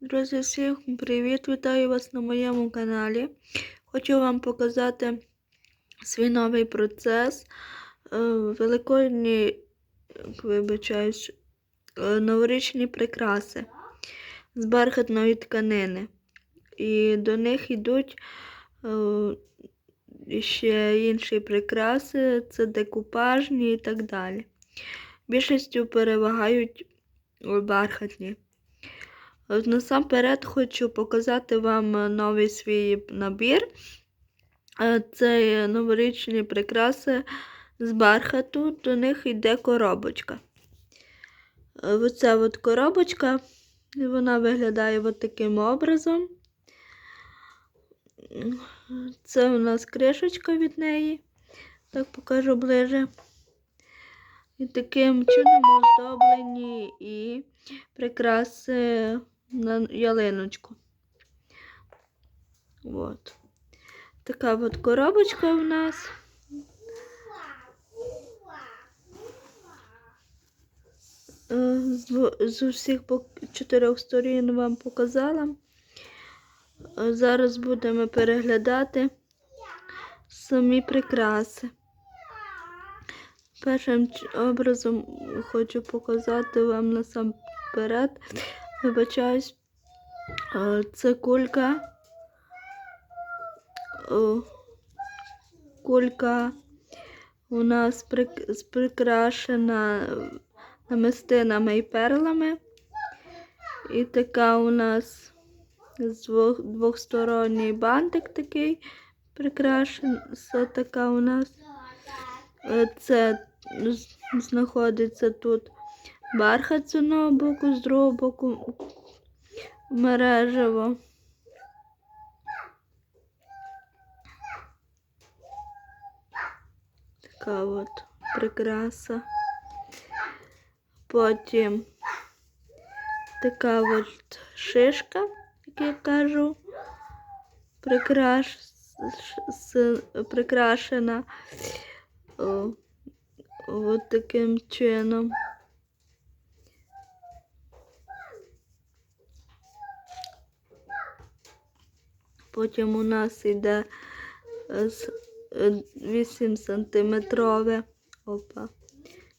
Друзі, всім привіт! Вітаю вас на моєму каналі. Хочу вам показати свій новий процес. Е, Великодні, вибачаюсь, е, новорічні прикраси з бархатної тканини. І до них йдуть е, ще інші прикраси, це декупажні і так далі. Більшістю перевагають бархатні. От Насамперед хочу показати вам новий свій набір. Е, Це новорічні прикраси з бархату, до них йде коробочка. Е, Оця от коробочка, вона виглядає от таким образом. Це у нас кришечка від неї. Так покажу ближе. І таким чином оздоблені і прикраси на ялиночку. От. Така от коробочка у нас. Е, З, усіх чотирьох сторін вам показала. Е, Зараз будемо переглядати самі прикраси. Першим образом хочу показати вам насамперед. Вибачаюсь, е, це кулька. О, Кулька у нас прикрашена намистинами і перлами. І така у нас з двох, двохсторонній бантик такий прикрашений. Така у нас. Е, Це знаходиться тут бархат з одного боку, з другого боку мережево. Така от прикраса. Потім така от шишка, як я кажу, прикраш, с, прикрашена о, от таким чином. Потім у нас йде 8 сантиметрове, опа,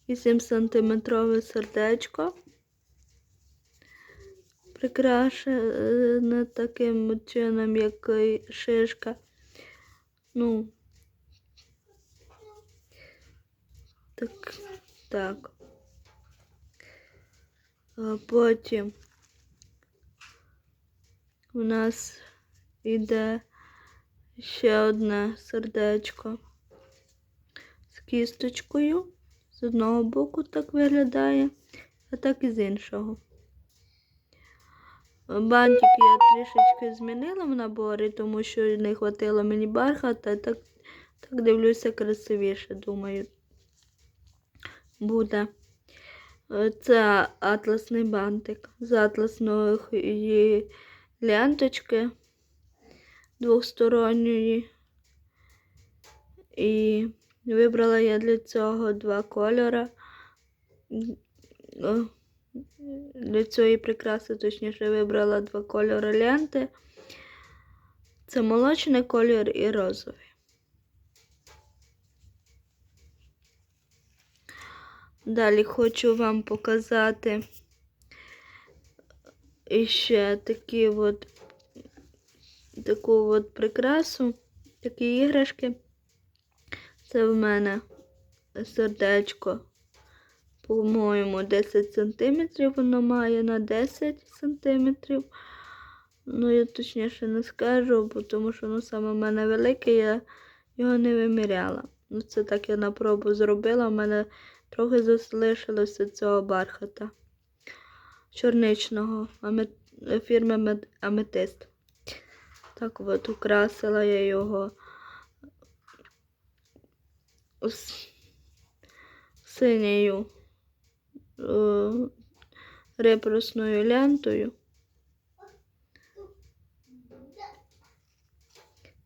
8 сантиметрове сердечко. Прикрашене таким чином, як шишка. Ну, так, так. А потім у нас іде ще одне сердечко з кісточкою. З одного боку так виглядає, а так і з іншого. Бантик я трішечки змінила в наборі, тому що не хватило мені бархата, так, так дивлюся красивіше, думаю, буде. Е, Це атласний бантик з атласної ленточки двосторонньої. І вибрала я для цього два кольори. Для цієї прикраси, точніше, вибрала два кольори ленти. Це молочний колір і розовий. Далі хочу вам показати ще такі от таку от прикрасу, такі іграшки. Це в мене сердечко, по-моєму, 10 сантиметрів воно має на 10 сантиметрів. Ну, я точніше не скажу, тому що воно саме в мене велике, я його не виміряла. Ну, це так я на пробу зробила. У мене трохи залишилося цього бархата чорничного фірми Аметист. Так от украсила я його синьою е, репрусною лентою.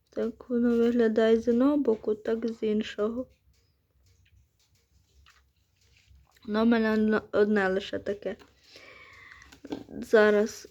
Так воно виглядає з одного боку, так з іншого. Ну, в мене одне лише таке. Зараз